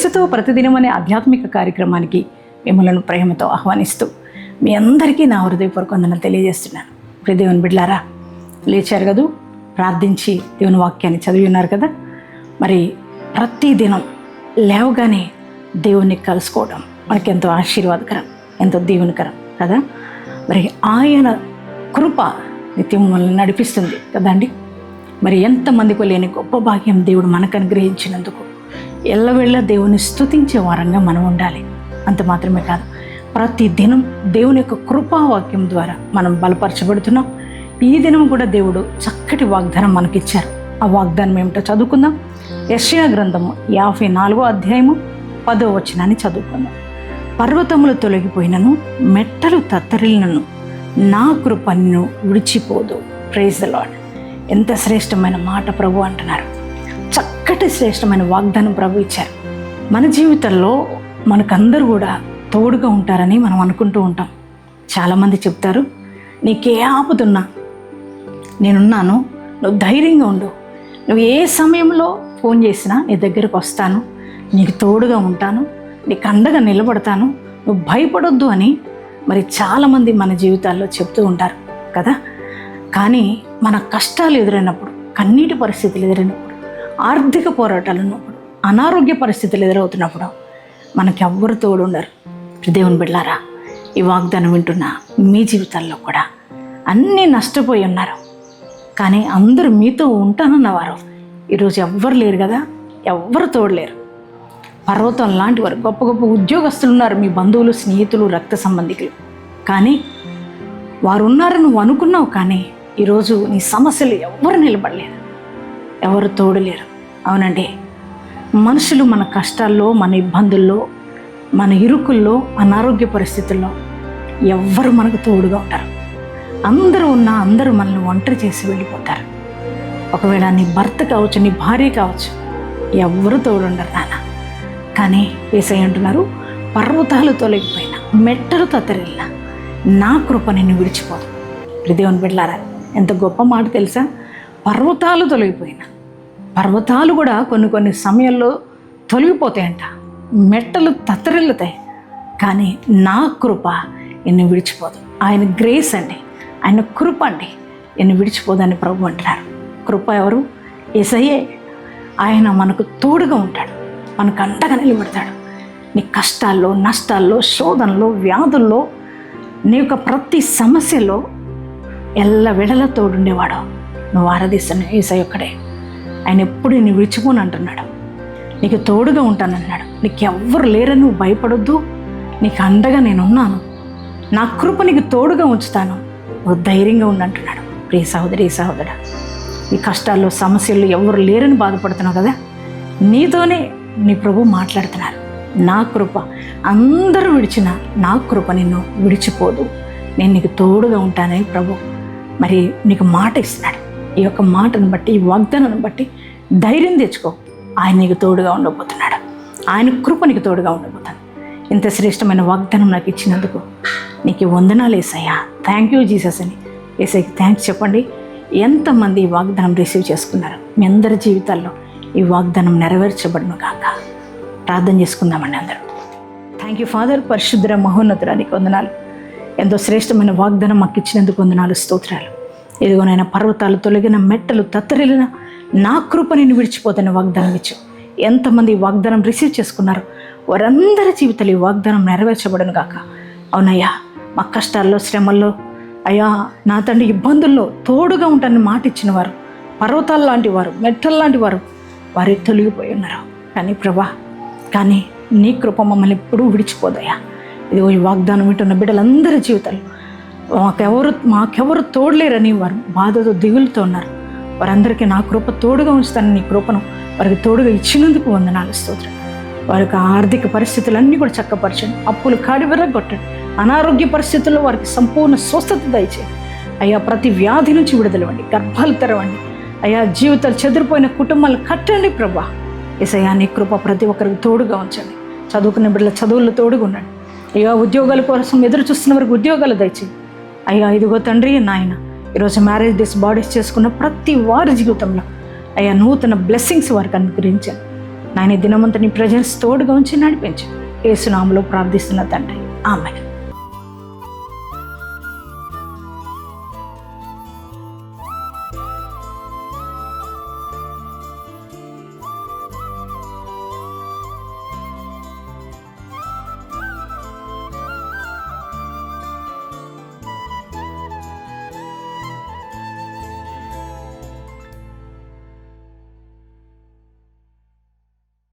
యేసుతో ప్రతిదినం అనే ఆధ్యాత్మిక కార్యక్రమానికి మిమ్మలను ప్రేమతో ఆహ్వానిస్తూ మీ అందరికీ నా హృదయపూర్వక వందనలు తెలియజేస్తున్నాను. దేవుని బిడ్లారా లేచారు కదూ? ప్రార్థించి దేవుని వాక్యాన్ని చదివి ఉన్నారు కదా? మరి ప్రతిదినం లేవగానే దేవుణ్ణి కలుసుకోవడం మనకి ఎంతో ఆశీర్వాదకరం ఎంతో దీవెనకరం కదా? మరి ఆయన కృప నిత్యం మనల్ని నడిపిస్తుంది కదండి మరి ఎంతమందికి లేని గొప్ప భాగ్యం దేవుడు మనకు అనుగ్రహించినందుకు ఎల్లవెళ్ళ దేవుని స్తుతించే వారంగా మనం ఉండాలి. అంత మాత్రమే కాదు ప్రతి దినం దేవుని యొక్క కృపావాక్యం ద్వారా మనం బలపరచబడుతున్నాం. ఈ దినం కూడా దేవుడు చక్కటి వాగ్దానం మనకిచ్చారు. ఆ వాగ్దానం ఏమిటో చదువుకుందాం. యెషయా గ్రంథము యాభై నాలుగో అధ్యాయము పదో వచనాన్ని చదువుకుందాం. పర్వతములు తొలగిపోయినను మెట్టలు తత్తరిలినను నా కృపను విడిచిపోదు. ప్రైజ్ లాడ్ ఎంత శ్రేష్టమైన మాట ప్రభు అంటున్నారు. చక్కటి శ్రేష్టమైన వాగ్దానం ప్రభు ఇచ్చారు. మన జీవితంలో మనకందరూ కూడా తోడుగా ఉంటారని మనం అనుకుంటూ ఉంటాం. చాలామంది చెప్తారు నీకే ఆపదున్నా నేనున్నాను నువ్వు ధైర్యంగా ఉండు. నువ్వు ఏ సమయంలో ఫోన్ చేసినా నీ దగ్గరకు వస్తాను. నీకు తోడుగా ఉంటాను నీకు అండగా నిలబడతాను. నువ్వు భయపడొద్దు అని మరి చాలామంది మన జీవితాల్లో చెప్తూ ఉంటారు కదా. కానీ మన కష్టాలు ఎదురైనప్పుడు కన్నీటి పరిస్థితులు ఎదురైనప్పుడు ఆర్థిక పోరాటాలు ఉన్నప్పుడు అనారోగ్య పరిస్థితులు ఎదురవుతున్నప్పుడు మనకి ఎవ్వరు తోడు ఉండరు దేవుని బిడ్డారా ఈ వాగ్దానం వింటున్న మీ జీవితాల్లో కూడా అన్నీ నష్టపోయి ఉన్నారు. కానీ అందరూ మీతో ఉంటానన్నవారు ఈరోజు ఎవ్వరు లేరు కదా ఎవ్వరు తోడలేరు పర్వతం లాంటి వారు గొప్ప గొప్ప ఉద్యోగస్తులు ఉన్నారు మీ బంధువులు స్నేహితులు రక్త సంబంధికులు. కానీ వారు ఉన్నారని నువ్వు అనుకున్నావు కానీ ఈరోజు నీ సమస్యలు ఎవ్వరు నిలబడలేరు ఎవరు తోడలేరు. అవునండి. మనుషులు మన కష్టాల్లో మన ఇబ్బందుల్లో మన ఇరుకుల్లో అనారోగ్య పరిస్థితుల్లో ఎవ్వరు మనకు తోడుగా ఉంటారు. అందరూ ఉన్నా అందరూ మనల్ని ఒంటరి చేసి వెళ్ళిపోతారు. ఒకవేళ నీ భర్త కావచ్చు నీ భార్య కావచ్చు ఎవ్వరు తోడుండరు నాన్న. కానీ ఏసై అంటున్నారు పర్వతాలు తొలగిపోయిన మెట్టలు తత్తరిల్లిన నా కృప నిన్ను విడిచిపోదు. ఇప్పుడు దేవుని బిడ్డలారా ఎంత గొప్ప మాట తెలుసా? పర్వతాలు తొలగిపోయిన. పర్వతాలు కూడా కొన్ని కొన్ని సమయాల్లో తొలగిపోతాయంట. మెట్టలు తత్తరిల్లుతాయి. కానీ నా కృప ఎన్ని విడిచిపోదు. ఆయన గ్రేస్ అండి. ఆయన కృప అండి. ఎన్ని విడిచిపోదని ప్రభు అంటున్నారు. కృప ఎవరు? ఎసయ్యే ఆయన మనకు తోడుగా ఉంటాడు. మనకు అండగా నిలబడతాడు. నీ కష్టాల్లో నష్టాల్లో శోధనలో వ్యాధుల్లో నీ యొక్క ప్రతి సమస్యలో ఎల్ల విడల తోడుండేవాడు. నువ్వు ఆరాధిస్తున్న ఏసై ఒక్కడే. ఆయన ఎప్పుడు నేను విడిచిపోను అంటున్నాడు. నీకు తోడుగా ఉంటానన్నాడు నీకు ఎవ్వరు లేరని నువ్వు భయపడొద్దు. నీకు అండగా నేనున్నాను. నా కృప నీకు తోడుగా ఉంచుతాను. నువ్వు ధైర్యంగా ఉండంటున్నాడు ప్రియ సహోదరి సహోదరా ఈ కష్టాల్లో సమస్యల్లో ఎవరు లేరని బాధపడుతున్నావు కదా? నీతోనే నీ ప్రభు మాట్లాడుతున్నారు. నా కృప అందరూ విడిచిన నా కృప నిన్ను విడిచిపోదు. నేను నీకు తోడుగా ఉంటానని ప్రభు మరి నీకు మాట ఇస్తున్నాడు. ఈ యొక్క మాటను బట్టి ఈ వాగ్దానాన్ని బట్టి ధైర్యం తెచ్చుకో. ఆయన నీకు తోడుగా ఉండబోతున్నాడు. ఆయన కృప నీకు తోడుగా ఉండబోతుంది ఇంత శ్రేష్టమైన వాగ్దానం నాకు ఇచ్చినందుకు నీకు వందనాలు ఏసయ్యా. థ్యాంక్ యూ జీసస్ అని ఏసైకి థ్యాంక్స్ చెప్పండి. ఎంతమంది ఈ వాగ్దానం రిసీవ్ చేసుకున్నారు? మీ అందరి జీవితాల్లో ఈ వాగ్దానం నెరవేర్చబడును కాక ప్రార్థన చేసుకుందామండి అందరూ. థ్యాంక్ యూ ఫాదర్ పరిశుద్ర మహోన్నతురానికి వందనాలు. ఎంతో శ్రేష్టమైన వాగ్దానం మాకు ఇచ్చినందుకు వందనాలు స్తోత్రాలు. ఇదిగోనైనా పర్వతాలు తొలగిన మెట్టలు తత్తరిలిన నా కృప నేను విడిచిపోతాను వాగ్దానం ఇచ్చు ఎంతమంది వాగ్దానం రిసీవ్ చేసుకున్నారు వారందరి జీవితాలు ఈ వాగ్దానం నెరవేర్చబడను గాక. అవునయ్యా మా కష్టాల్లో శ్రమల్లో అయ్యా నా తండ్రి ఇబ్బందుల్లో తోడుగా ఉంటానని మాట ఇచ్చిన వారు పర్వతాలు లాంటి వారు మెట్టలు లాంటి వారు వారి తొలగిపోయి ఉన్నారు? కానీ ప్రభా కానీ నీ కృప మమ్మల్ని ఎప్పుడూ విడిచిపోదయ్యా. ఇదిగో ఈ వాగ్దానం వింటున్న బిడ్డలందరి జీవితాలు మాకెవరు మాకెవరు తోడలేరని వారు బాధతో దిగులుతో ఉన్నారు. వారందరికీ నా కృప తోడుగా ఉంచుతాను నీ కృపను వారికి తోడుగా ఇచ్చినందుకు వందనాలు స్తోత్రం. వారికి ఆర్థిక పరిస్థితులన్నీ కూడా చక్కపరచండి. అప్పులు కాడివరగొట్టండి అనారోగ్య పరిస్థితుల్లో వారికి సంపూర్ణ స్వస్థత దయచేయండి. అయ్యా ప్రతి వ్యాధి నుంచి విడుదలవ్వండి గర్భాలు తెరవండి. అయ్యా జీవితాలు చెదిరిపోయిన కుటుంబాలు కట్టండి ప్రభా. ఎసయ్యా నీ కృప ప్రతి ఒక్కరికి తోడుగా ఉంచండి. చదువుకునే బిడ్డల చదువుల్లో తోడుగా ఉండండి అయ్యా ఉద్యోగాల కోసం ఎదురు చూస్తున్న వారికి ఉద్యోగాలు దయచేయండి. అయ్యా ఇదిగో తండ్రి నాయన ఈరోజు మ్యారేజ్ డేస్ బాడీస్ చేసుకున్న ప్రతి వారి జీవితంలో అయ్యా నూతన బ్లెస్సింగ్స్ వారికి అనుగ్రహించాను నాయన దినమంతా నీ ప్రజెన్స్ తోడుగా ఉంచి నడిపించు. ఏసునామలో ప్రార్థిస్తున్న తండ్రి. ఆమె